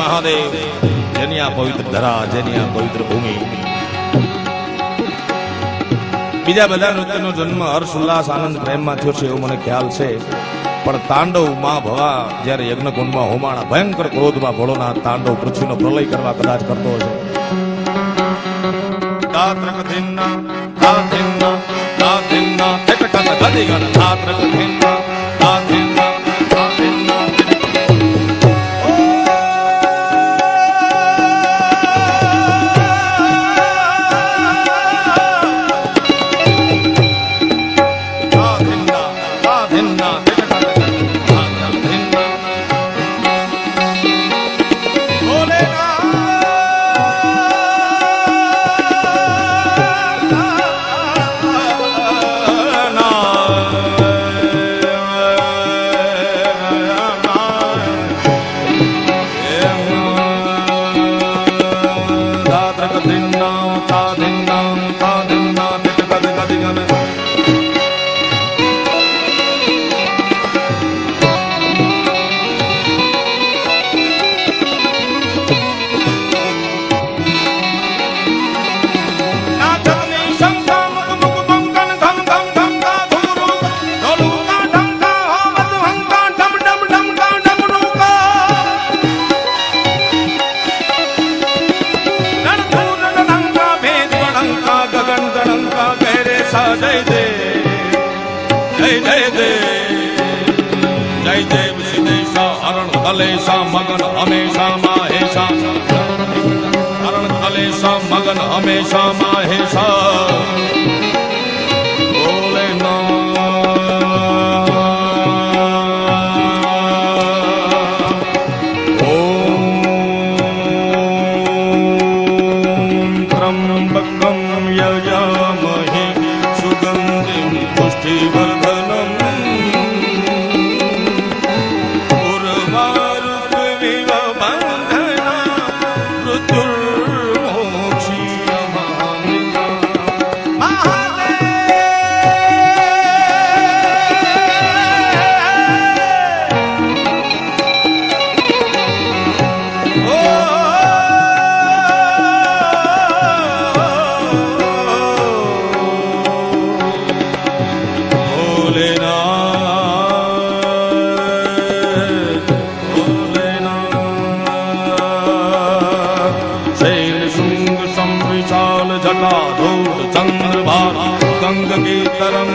મહાદેવ જેની આ પવિત્ર ધરા જેની આ પવિત્ર ભૂમિ બીજા બધા નૃત્યનો જન્મ હર્ષ ઉલ્લાસ આનંદ, પ્રેમમાં થયો છે એવો મને ખ્યાલ છે. પણ તાંડવમાં ભવા જ્યારે યજ્ઞકુંડમાં હોમાણા, ભયંકર ક્રોધમાં ભળોના તાંડવ પૃથ્વીનો પ્રલય કરવા કદાચ કરતો હશે Father. જય દે, જય જય દે. જય દેવ સિદેશા હરણ કલેશા, મગન હમેશા માહેશા. હરણ કલેશા, મગન હમેશા માહેશા. યજામહે સુગંધિમ Shiva સંવિશાલ જટા ધૂળ ચંદ્રભાર ગંગ કી તરંગ